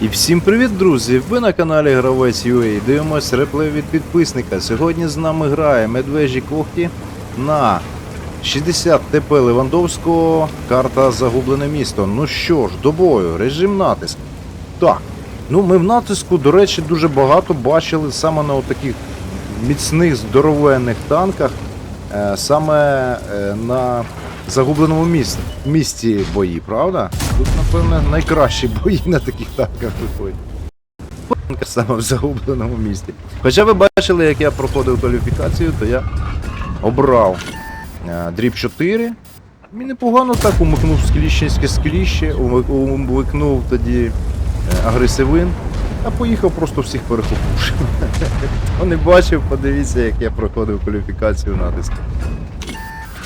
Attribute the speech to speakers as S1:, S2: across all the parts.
S1: І всім привіт, друзі! Ви на каналі Гравець UA. Дивимось реплей від підписника. Сьогодні з нами грає Медвежі Когті на 60 ТП Левандовського. Карта Загублене місто. Ну що ж, до бою, режим натиск. Так. Ну, ми в натиску, до речі, дуже багато бачили саме на таких міцних здоровенних танках, е, саме е, на загубленому місці, місці бої, правда? Тут, напевно, найкращі бої на таких танках виходять. Саме в загубленому місті. Хоча ви бачили, як я проходив кваліфікацію, то я обрав е, дріб 4. І непогано так умикнув скліщенське скліще, умикнув тоді е, агресивин, а поїхав просто всіх перехопивши. Не бачив, подивіться, як я проходив кваліфікацію натиску.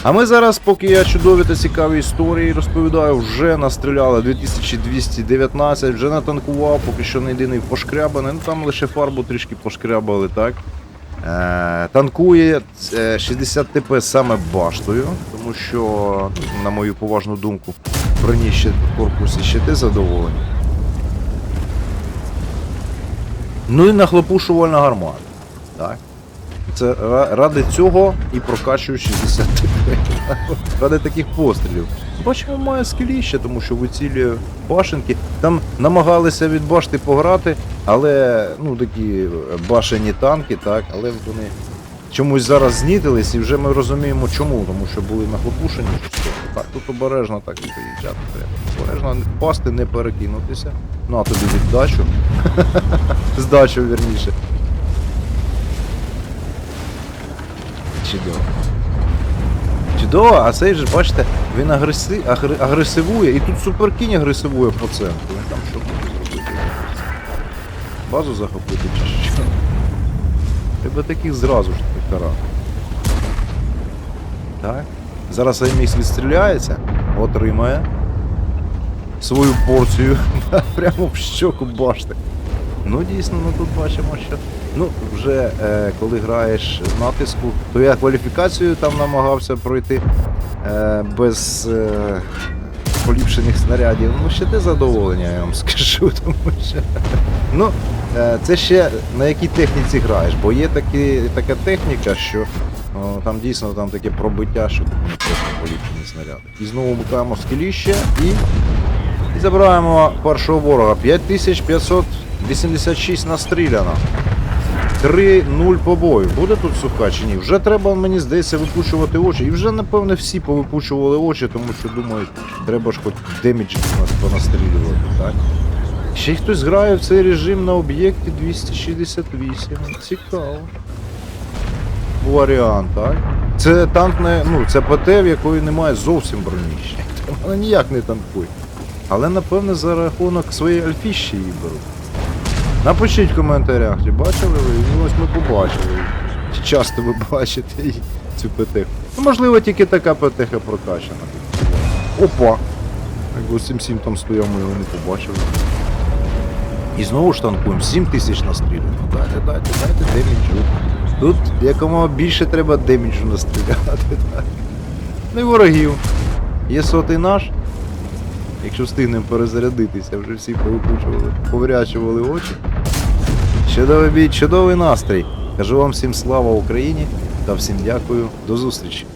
S1: А ми зараз, поки я чудові та цікаві історії розповідаю, вже настріляли 2219, вже натанкував, поки що не єдиний пошкрябаний, ну там лише фарбу трішки пошкрябали, так. Е, танкує е, 60 ТП саме баштою, тому що, ну, на мою поважну думку, броні ще в корпусі ще те задоволені. Ну і нахлопушувальна гармата. Так. Це ради цього і прокачую 60 Ради таких пострілів. Бачимо, має скеліще, тому що вицілює башенки. Там намагалися від башти пограти, але ну такі башені танки, так, але вони чомусь зараз знітились і вже ми розуміємо чому, тому що були нахлопушені. Так, тут обережно так і приїжджати треба. Обережно не впасти, не перекинутися. Ну а тобі віддачу. Здачу, вірніше. Чудово. Чудово, а цей же, бачите, він агреси... агр- агресивує, і тут суперкінь агресивує по центру. Він там що буде зробити? Базу захопити чи що? Треба таких зразу ж карати. Так. Зараз Аймікс відстріляється, отримає свою порцію прямо в щоку башти. Ну дійсно, ну тут бачимо, що ну вже е, коли граєш в натиску, то я кваліфікацію там намагався пройти е, без е, поліпшених снарядів. Ну ще те задоволення, я вам скажу, тому що ну е, це ще на якій техніці граєш, бо є такі, така техніка, що о, там дійсно там таке пробиття, що тут не просто поліпшені снаряди. І знову микаємо скеліще і і забираємо першого ворога. 5586 настріляно. 3-0 по бою. Буде тут суха чи ні? Вже треба, мені здається, випучувати очі. І вже, напевне, всі повипучували очі, тому що думають, треба ж хоч демідж понастрілювати, так? Ще й хтось грає в цей режим на об'єкті 268. Цікаво. Варіант, так? Це танк не. Ну, це ПТ, в якої немає зовсім броні. Вона ніяк не танкує. Але напевне за рахунок своєї альфіщі її беруть. Напишіть в коментарях, чи бачили ви? Ну, ось ми побачили. Чи часто ви бачите цю ПТХ. Ну, можливо, тільки така ПТХ прокачана. Опа! Якби 7-7 там стояв, ми його не побачили. І знову ж танкуємо, 7 тисяч настріляно. Дайте, дайте, дайте деміджу. Тут якомога більше треба деміджу настріляти. Так. Ну і ворогів. Є сотий наш. Якщо встигнемо перезарядитися, вже всі повипучували, поврячували очі. Чудовий бій, чудовий настрій. Кажу вам всім слава Україні та всім дякую. До зустрічі.